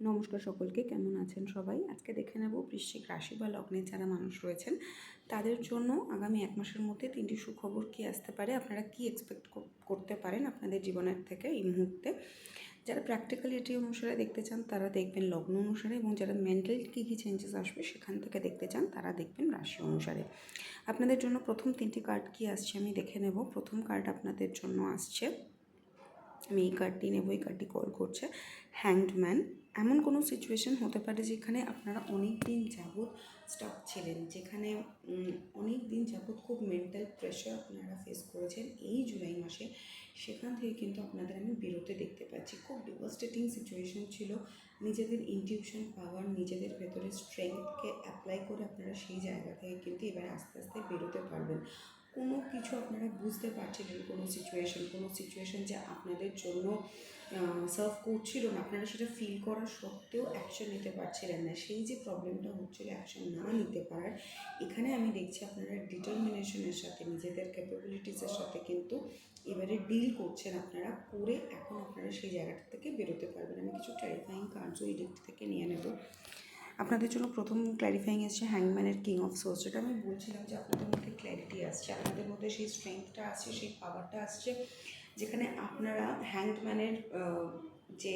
নমস্কার সকলকে, কেমন আছেন সবাই? আজকে দেখে নেব বৃশ্চিক রাশি বা লগ্নে যারা মানুষ রয়েছেন, তাদের জন্য আগামী এক মাসের মধ্যে তিনটি সুখবর কী আসতে পারে? আপনারা কি এক্সপেক্ট করতে পারেন আপনাদের জীবনের থেকে এই মুহূর্তে? যারা প্র্যাকটিক্যালিটি অনুসারে দেখতে চান, তারা দেখবেন লগ্ন অনুসারে এবং যারা মেন্টাল কী কী চেঞ্জেস আসবে সেখান থেকে দেখতে চান, তারা দেখবেন রাশি অনুসারে। আপনাদের জন্য প্রথম তিনটি কার্ড কী আসছে আমি দেখে নেব। প্রথম কার্ড আপনাদের জন্য আসছে আমি এই কার্ডটি নেব, এই কার্ডটি কল করছে হ্যাংড ম্যান এমন কোনো সিচুয়েশন হতে পারে যেখানে আপনারা অনেক দিন যাবৎ স্টাক ছিলেন, যেখানে অনেক দিন যাবৎ খুব মেন্টাল প্রেশার আপনারা ফেস করেছেন এই জুলাই মাসে। সেখান থেকে কিন্তু আপনাদের আমি বেরোতে দেখতে পাচ্ছি। খুব ডিভাস্টেটিং সিচুয়েশন ছিল। নিজেদের ইনটিউশন পাওয়ার নিজেদের ভেতরে স্ট্রেংথকে অ্যাপ্লাই করে আপনারা সেই জায়গা থেকে কিন্তু এবার আস্তে আস্তে বেরোতে পারবেন। কোনো কিছু আপনারা বুঝতে পারছিলেন কোনো সিচুয়েশন কোনো সিচুয়েশন যে আপনাদের জন্য সার্ভ করছিল না, আপনারা সেটা ফিল করা সত্ত্বেও অ্যাকশন নিতে পারছিলেন না। সেই যে প্রবলেমটা হচ্ছিল অ্যাকশন না নিতে পারার, এখানে আমি দেখছি আপনারা ডিটারমিনেশনের সাথে, নিজেদের ক্যাপাবিলিটিসের সাথে কিন্তু এবারে ডিল করছেন আপনারা, করে এখন আপনারা সেই জায়গাটা থেকে বেরোতে পারবেন। আমি কিছু ক্ল্যারিফাইং কার্ডসও এই দিক থেকে নিয়ে নেব। আপনাদের জন্য প্রথম ক্ল্যারিফাইং এসছে হ্যাংম্যানের কিং অফ সোর্স যেটা আমি বলছিলাম যে আপনাদের মধ্যে ক্ল্যারিটি আসছে, আপনাদের মধ্যে সেই স্ট্রেংথটা আসছে, সেই পাওয়ারটা আসছে, যেখানে আপনারা হ্যাংম্যানের যে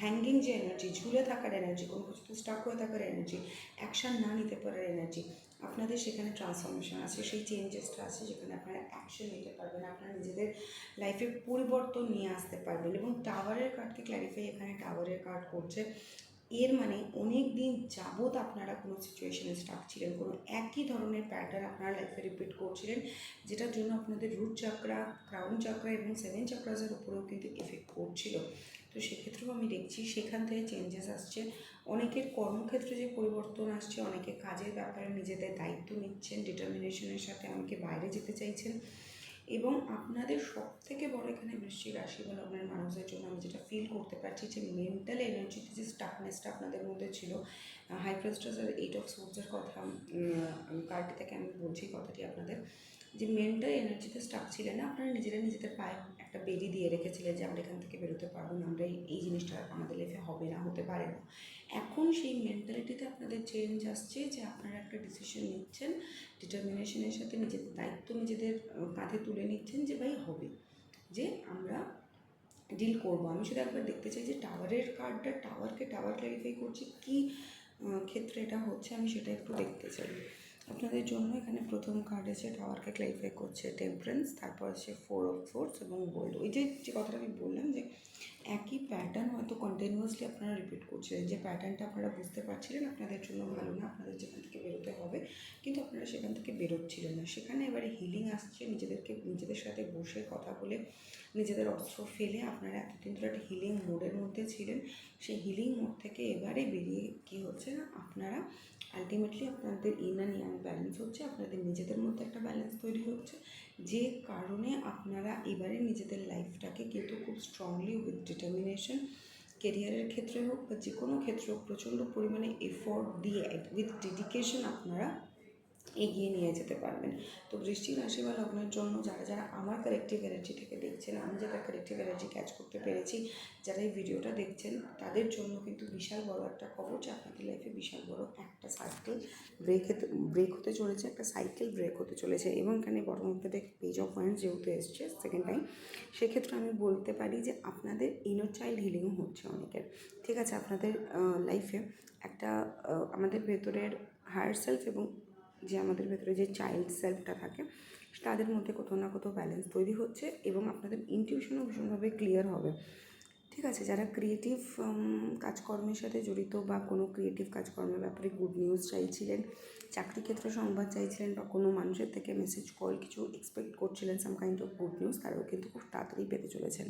হ্যাঙ্গিং যে এনার্জি ঝুলে থাকার এনার্জি কোনো কিছুতে স্টাক হয়ে থাকার এনার্জি অ্যাকশান না নিতে পারার এনার্জি আপনাদের সেখানে ট্রান্সফরমেশন আছে সেই চেঞ্জেসটা আছে যেখানে আপনারা অ্যাকশন নিতে পারবেন, আপনারা নিজেদের লাইফে পরিবর্তন নিয়ে আসতে পারবেন এবং টাওয়ারের কার্ডকে ক্ল্যারিফাই এখানে টাওয়ারের কার্ড করছে। এর মানে অনেক দিন যাবৎ আপনারা কোনো সিচুয়েশনে স্টাক ছিলেন, কোনো একই ধরনের প্যাটার্ন আপনারা লাইফে রিপিট করছিলেন, যেটার জন্য আপনাদের রুট চাকরা ক্রাউন চাকরা এবং সেভেন চাকরাজের উপরেও কিন্তু এফেক্ট করছিল তো সেক্ষেত্রেও আমি দেখছি সেখান থেকে চেঞ্জেস আসছে। অনেকের কর্মক্ষেত্রে যে পরিবর্তন আসছে, অনেকে কাজের ব্যাপারে নিজেদের দায়িত্ব নিচ্ছেন ডিটারমিনেশনের সাথে অনেকে বাইরে যেতে চাইছেন। এবং আপনাদের সব থেকে বড় এখানে বৃষ্টির রাশি বা আপনার মানুষদের জন্য আমি যেটা ফিল করতে পারছি যে মেন্টাল এনার্জিতে যে স্টাফনেসটা আপনাদের মধ্যে ছিল হাইপ্রেস্টাস আর এইট অফ সোর্সের কথা কার্ডটি থেকে আমি বলছি কথাটি আপনাদের। যে মেন্টাল এনার্জিতে স্টাক ছিলেন আপনারা নিজেরা নিজেদের পায়ে একটা বেরি দিয়ে রেখেছিলেন যে আমরা এখান থেকে বেরোতে পারব না, আমরা এই- জিনিসটা আমাদের লাইফে হবে না, হতে পারে না। এখন সেই মেন্টালিটিতে আপনাদের চেঞ্জ আসছে যে আপনারা একটা ডিসিশন নিচ্ছেন ডিটারমিনেশনের সাথে নিজেদের দায়িত্ব নিজেদের কাঁধে তুলে নিচ্ছেন যে ভাই হবে। যে আমরা ডিল করব। আমি শুধু একবার দেখতে চাই যে টাওয়ারের কার্ডটা টাওয়ারকে টাওয়ার ক্ল্যারিফাই করছে কী ক্ষেত্রে এটা হচ্ছে, আমি সেটা একটু দেখতে চাই। আপনাদের জন্য এখানে প্রথম কার্ড আছে টাওয়ারকে ক্লারিফাই করছে টেম্পারেন্স তারপর আছে ফোর অফ ফোর্স এবং গোল্ড ওই যে যে কথাটা আমি বললাম যে একই প্যাটার্ন হয়তো কন্টিনিউয়াসলি আপনারা রিপিট করছিলেন। যে প্যাটার্নটা আপনারা বুঝতে পারছিলেন, আপনাদের জন্য ভালো না, আপনাদের যেখান থেকে বেরোতে হবে, কিন্তু আপনারা সেখান থেকে বেরোচ্ছিলেন না। সেখানে এবারে হিলিং আসছে, নিজেদেরকে, নিজেদের সাথে বসে কথা বলে, নিজেদের অস্ত্র ফেলে আপনারা এতদিন ধরে একটা হিলিং মোডের মধ্যে ছিলেন। সেই হিলিং মোড থেকে এবারে বেরিয়ে কী হচ্ছে না, আপনারা আলটিমেটলি আপনাদের ইন অ্যান্ড ইয়াং ব্যালেন্স হচ্ছে, আপনাদের নিজেদের মধ্যে একটা ব্যালেন্স তৈরি হচ্ছে। যে কারণে আপনারা এবারে নিজেদের লাইফটাকে কিন্তু খুব স্ট্রংলি উইথ ডিটারমিনেশন কেরিয়ারের ক্ষেত্রে হোক বা যে কোনো ক্ষেত্রে হোক, প্রচণ্ড পরিমাণে এফোর্ট দিয়ে উইথ ডেডিকেশন আপনারা এগিয়ে নিয়ে যেতে পারবেন। তো বৃষ্টিক রাশি বা লগ্নের জন্য যারা যারা আমার কালেকটিভ এনার্জি থেকে দেখছেন, আমি যেটা কালেকটিভ এনার্জি ক্যাচ করতে পেরেছি, যারা এই ভিডিওটা দেখছেন, তাদের জন্য কিন্তু বিশাল বড় একটা খবর যে আপনাদের লাইফে বিশাল বড় একটা সাইকেল ব্রেক ব্রেক হতে চলেছে, একটা সাইকেল ব্রেক হতে চলেছে। এবং এখানে bottom of the page of point যেহেতু এসছে সেকেন্ড টাইম সেক্ষেত্রে আমি বলতে পারি যে আপনাদের ইনার চাইল্ড হিলিংও হচ্ছে অনেকের। ঠিক আছে, আপনাদের লাইফে একটা আমাদের ভেতরের হায়ার সেলফ এবং যে আমাদের ভেতরে যে চাইল্ড সেলফটা থাকে, তাদের মধ্যে কোথাও না কোথাও ব্যালেন্স তৈরি হচ্ছে এবং আপনাদের ইনটিউশনও ভীষণভাবে ক্লিয়ার হবে। ঠিক আছে? যারা ক্রিয়েটিভ কাজকর্মের সাথে জড়িত বা কোনো ক্রিয়েটিভ কাজকর্মের ব্যাপারে গুড নিউজ চাইছিলেন, চাকরি ক্ষেত্রে সংবাদ চাইছিলেন বা কোনো মানুষের থেকে মেসেজ কল কিছু এক্সপেক্ট করছিলেন some kind of good news তারাও কিন্তু খুব তাড়াতাড়ি পেতে চলেছেন।